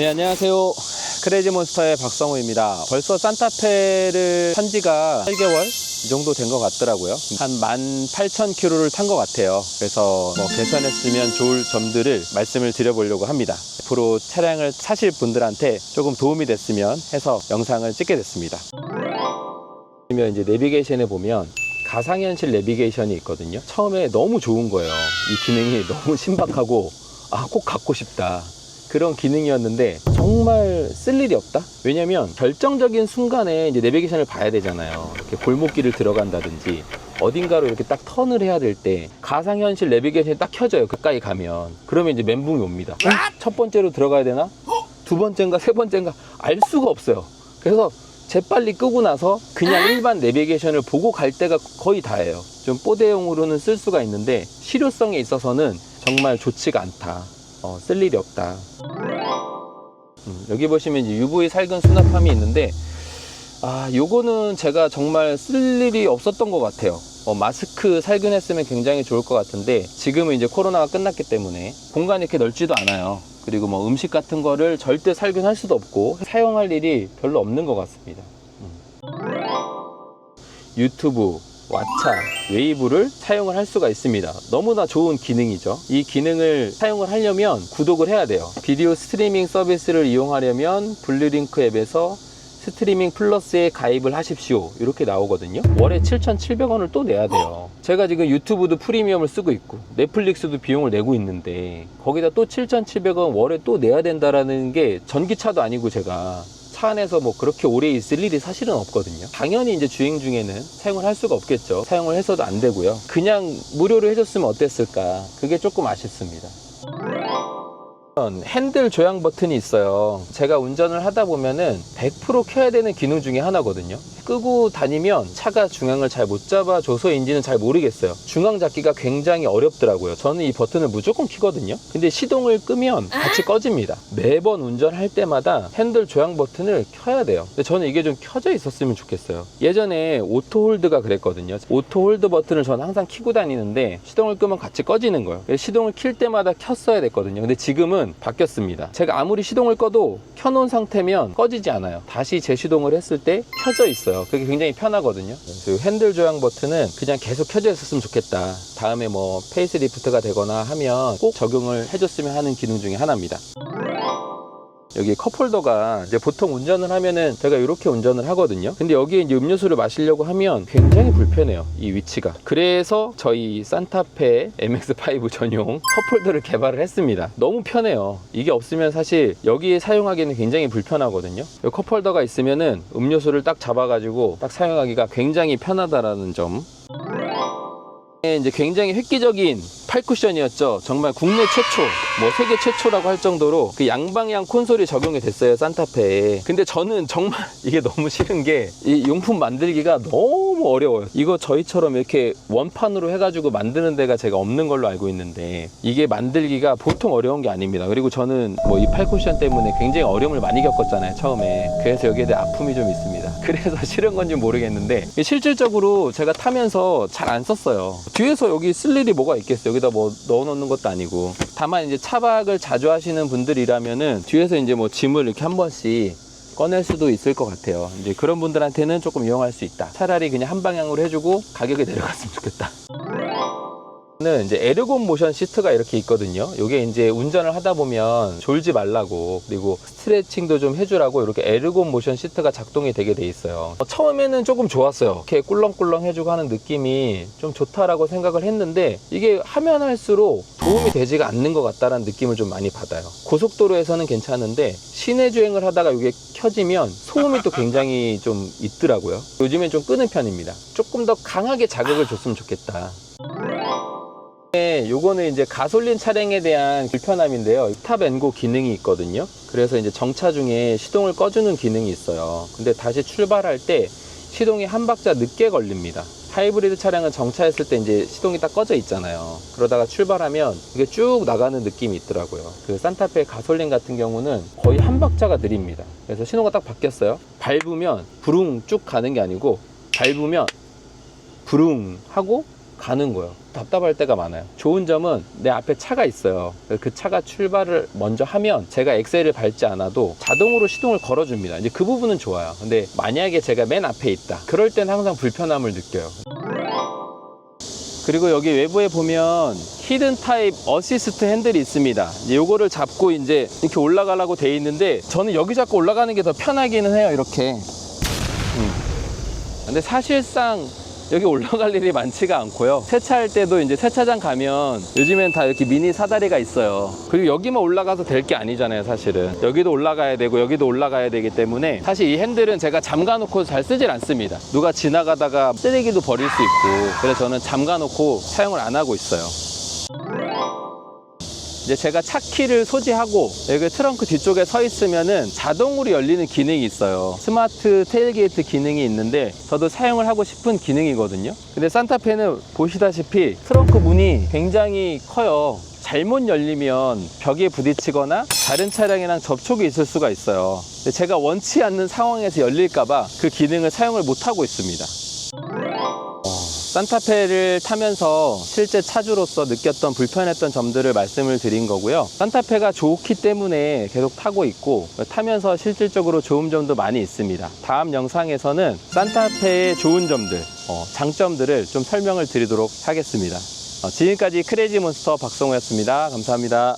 네, 안녕하세요. 크레이지 몬스터의 박성우입니다. 벌써 산타페를 탄 지가 8개월 이 정도 된 것 같더라고요. 한 18,000km를 탄 것 같아요. 그래서 뭐 개선했으면 좋을 점들을 말씀을 드려보려고 합니다. 앞으로 차량을 사실 분들한테 조금 도움이 됐으면 해서 영상을 찍게 됐습니다. 그러면 이제 내비게이션에 보면 가상현실 내비게이션이 있거든요. 처음에 너무 좋은 거예요. 이 기능이 너무 신박하고 아, 꼭 갖고 싶다. 그런 기능이었는데 정말 쓸 일이 없다? 왜냐면 결정적인 순간에 이제 내비게이션을 봐야 되잖아요. 이렇게 골목길을 들어간다든지 어딘가로 이렇게 딱 턴을 해야 될 때 가상현실 내비게이션이 딱 켜져요. 가까이 가면. 그러면 이제 멘붕이 옵니다. 어? 첫 번째로 들어가야 되나? 두 번째인가 세 번째인가 알 수가 없어요. 그래서 재빨리 끄고 나서 그냥 일반 내비게이션을 보고 갈 때가 거의 다예요. 좀 뽀대용으로는 쓸 수가 있는데 실효성에 있어서는 정말 좋지가 않다. 어, 쓸 일이 없다. 음, 여기 보시면 UV 살균 수납함이 있는데 아 요거는 제가 정말 쓸 일이 없었던 것 같아요. 어, 마스크 살균했으면 굉장히 좋을 것 같은데 지금은 이제 코로나가 끝났기 때문에 공간이 이렇게 넓지도 않아요. 그리고 뭐 음식 같은 거를 절대 살균할 수도 없고 사용할 일이 별로 없는 것 같습니다. 음. 유튜브, 왓챠, 웨이브를 사용을 할 수가 있습니다. 너무나 좋은 기능이죠. 이 기능을 사용을 하려면 구독을 해야 돼요. 비디오 스트리밍 서비스를 이용하려면 블루링크 앱에서 스트리밍 플러스에 가입을 하십시오. 이렇게 나오거든요. 월에 7,700원을 또 내야 돼요. 제가 지금 유튜브도 프리미엄을 쓰고 있고 넷플릭스도 비용을 내고 있는데 거기다 또 7,700원 월에 또 내야 된다라는 게 전기차도 아니고 제가 차 안에서 뭐 그렇게 오래 있을 일이 사실은 없거든요. 당연히 이제 주행 중에는 사용을 할 수가 없겠죠. 사용을 해서도 안 되고요. 그냥 무료로 해줬으면 어땠을까. 그게 조금 아쉽습니다. 핸들 조향 버튼이 있어요. 제가 운전을 하다 보면은 100% 켜야 되는 기능 중에 하나거든요. 끄고 다니면 차가 중앙을 잘 못 잡아줘서인지는 잘 모르겠어요. 중앙 잡기가 굉장히 어렵더라고요. 저는 이 버튼을 무조건 키거든요. 근데 시동을 끄면 같이 꺼집니다. 매번 운전할 때마다 핸들 조향 버튼을 켜야 돼요. 근데 저는 이게 좀 켜져 있었으면 좋겠어요. 예전에 오토 홀드가 그랬거든요. 오토 홀드 버튼을 저는 항상 키고 다니는데 시동을 끄면 같이 꺼지는 거예요. 시동을 킬 때마다 켰어야 됐거든요. 근데 지금은 바뀌었습니다. 제가 아무리 시동을 꺼도 켜놓은 상태면 꺼지지 않아요. 다시 재시동을 했을 때 켜져 있어요. 그게 굉장히 편하거든요. 이 핸들 조향 버튼은 그냥 계속 켜져 있었으면 좋겠다. 다음에 뭐 페이스리프트가 되거나 하면 꼭 적용을 해줬으면 하는 기능 중에 하나입니다. 여기 컵홀더가 이제 보통 운전을 하면은 제가 이렇게 운전을 하거든요. 근데 여기에 이제 음료수를 마시려고 하면 굉장히 불편해요. 이 위치가. 그래서 저희 산타페 MX5 전용 컵홀더를 개발을 했습니다. 너무 편해요. 이게 없으면 사실 여기에 사용하기는 굉장히 불편하거든요. 이 컵홀더가 있으면은 음료수를 딱 잡아가지고 딱 사용하기가 굉장히 편하다라는 점. 이제 굉장히 획기적인 팔 쿠션이었죠. 정말 국내 최초, 뭐 세계 최초라고 할 정도로 그 양방향 콘솔이 적용이 됐어요. 산타페에. 근데 저는 정말 이게 너무 싫은 게 이 용품 만들기가 너무 어려워요. 이거 저희처럼 이렇게 원판으로 해가지고 만드는 데가 제가 없는 걸로 알고 있는데 이게 만들기가 보통 어려운 게 아닙니다. 그리고 저는 뭐 이팔 쿠션 때문에 굉장히 어려움을 많이 겪었잖아요. 처음에. 그래서 여기에 대해 아픔이 좀 있습니다. 그래서 싫은 건지 모르겠는데 실질적으로 제가 타면서 잘 안 썼어요. 뒤에서 여기 쓸 일이 뭐가 있겠어요. 여기다 뭐 넣어놓는 것도 아니고. 다만 이제 차박을 자주 하시는 분들이라면은 뒤에서 이제 뭐 짐을 이렇게 한 번씩 꺼낼 수도 있을 것 같아요. 이제 그런 분들한테는 조금 이용할 수 있다. 차라리 그냥 한 방향으로 해주고 가격이 내려갔으면 좋겠다. 는 이제 에르곤 모션 시트가 이렇게 있거든요. 이게 이제 운전을 하다 보면 졸지 말라고 그리고 스트레칭도 좀 해주라고 이렇게 에르곤 모션 시트가 작동이 되게 돼 있어요. 어, 처음에는 조금 좋았어요. 이렇게 꿀렁꿀렁 해주고 하는 느낌이 좀 좋다라고 생각을 했는데 이게 하면 할수록 도움이 되지가 않는 것 같다라는 느낌을 좀 많이 받아요. 고속도로에서는 괜찮은데 시내 주행을 하다가 이게 켜지면 소음이 또 굉장히 좀 있더라고요. 요즘엔 좀 끄는 편입니다. 조금 더 강하게 자극을 줬으면 좋겠다. 네, 요거는 이제 가솔린 차량에 대한 불편함인데요. 탑앤고 기능이 있거든요. 그래서 이제 정차 중에 시동을 꺼주는 기능이 있어요. 근데 다시 출발할 때 시동이 한 박자 늦게 걸립니다. 하이브리드 차량은 정차했을 때 이제 시동이 딱 꺼져 있잖아요. 그러다가 출발하면 이게 쭉 나가는 느낌이 있더라고요. 그 산타페 가솔린 같은 경우는 거의 한 박자가 느립니다. 그래서 신호가 딱 바뀌었어요. 밟으면 부릉 쭉 가는 게 아니고 밟으면 부릉 하고 가는 거예요. 답답할 때가 많아요. 좋은 점은 내 앞에 차가 있어요. 그 차가 출발을 먼저 하면 제가 엑셀을 밟지 않아도 자동으로 시동을 걸어줍니다. 이제 그 부분은 좋아요. 근데 만약에 제가 맨 앞에 있다. 그럴 땐 항상 불편함을 느껴요. 그리고 여기 외부에 보면 히든 타입 어시스트 핸들이 있습니다. 이제 요거를 잡고 이제 이렇게 올라가려고 돼 있는데 저는 여기 잡고 올라가는 게 더 편하기는 해요. 이렇게. 음. 근데 사실상 여기 올라갈 일이 많지가 않고요. 세차할 때도 이제 세차장 가면 요즘엔 다 이렇게 미니 사다리가 있어요. 그리고 여기만 올라가서 될 게 아니잖아요, 사실은. 여기도 올라가야 되고 여기도 올라가야 되기 때문에 사실 이 핸들은 제가 잠가 놓고 잘 쓰질 않습니다. 누가 지나가다가 쓰레기도 버릴 수 있고 그래서 저는 잠가 놓고 사용을 안 하고 있어요. 이제 제가 차 키를 소지하고 여기 트렁크 뒤쪽에 서 있으면은 자동으로 열리는 기능이 있어요. 스마트 테일게이트 기능이 있는데 저도 사용을 하고 싶은 기능이거든요. 근데 산타페는 보시다시피 트렁크 문이 굉장히 커요. 잘못 열리면 벽에 부딪히거나 다른 차량이랑 접촉이 있을 수가 있어요. 제가 원치 않는 상황에서 열릴까봐 그 기능을 사용을 못 하고 있습니다. 산타페를 타면서 실제 차주로서 느꼈던 불편했던 점들을 말씀을 드린 거고요. 산타페가 좋기 때문에 계속 타고 있고 타면서 실질적으로 좋은 점도 많이 있습니다. 다음 영상에서는 산타페의 좋은 점들, 어, 장점들을 좀 설명을 드리도록 하겠습니다. 어, 지금까지 크레이지 몬스터 박성호였습니다. 감사합니다.